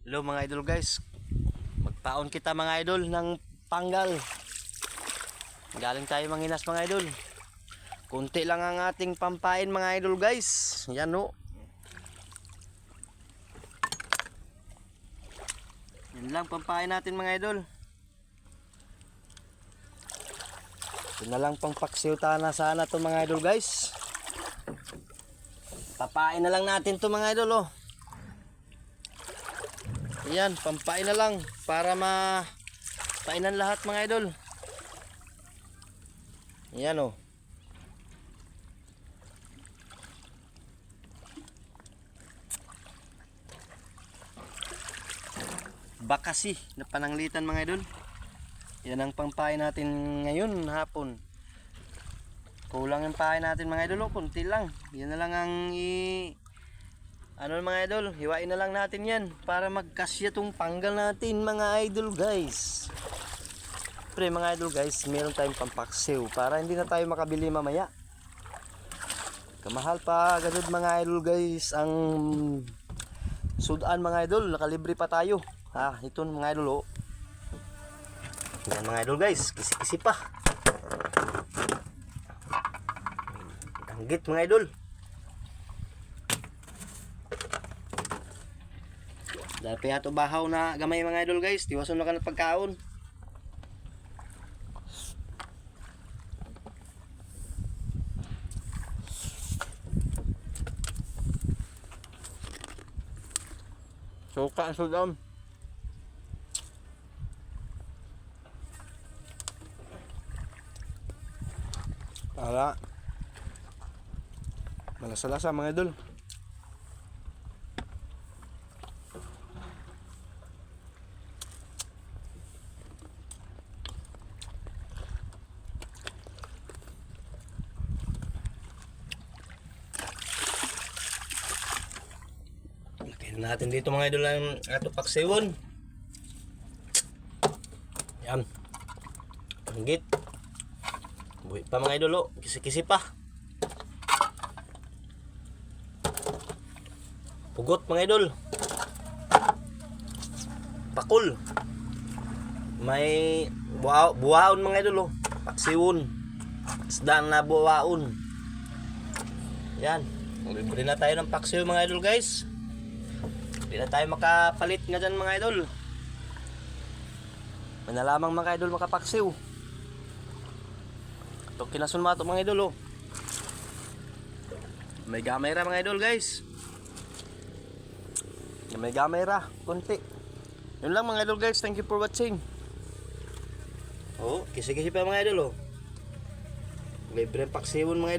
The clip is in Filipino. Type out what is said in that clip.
Hello mga idol guys. Magpaon kita mga idol ng panggal. Galing tayo manginas mga idol. Kunti lang ang ating pampain mga idol guys. Yan o. Yan lang pampain natin mga idol. Ito na lang pang paksiw na sana to mga idol guys. Papain na lang natin to mga idol oh. Ayan, pampain na lang para ma painan lahat mga idol. Ayan oh. Bakasi na pananglitan mga idol. Yan ang pampain natin ngayon hapon. Kulang yung pain natin mga idol, oh, kunti lang. Yan na lang ang i ano mga idol, hiwain na lang natin yan para magkasya tong panggal natin mga idol guys. Pre mga idol guys, meron tayong pampaksiw para hindi na tayo makabili mamaya. Kamahal pa ganun mga idol guys ang sudan mga idol, nakalibre pa tayo. Ha, ito mga idol oh. Yan mga idol guys, kisi-kisi pa. Danggit mga idol. Dahil pa yato bahaw na gamay mga idol guys. Tiwason na ka ng pagkaon. Suka ang sudam. Para malasa-lasa mga idol. Lagyan natin dito mga idol ang ato paksiwon. Yan. Panggit. Buhay pa mga idol oh. Kisi-kisi pa. Pugot mga idol. Pakul. May buwa buwaon mga idol oh. Paksiwon. Isda na buwaon. Yan. Libre na tayo ng paksiw mga idol guys. Hindi na tayo makapalit nga dyan mga idol. May na lamang mga idol makapaksiw. Ito kinasun mato mga idol oh. May gamera mga idol guys. May gamera, konti. Yun lang mga idol guys, thank you for watching. Oh, kisi-kisi pa mga idol oh. Libre ang paksiwon mga idol.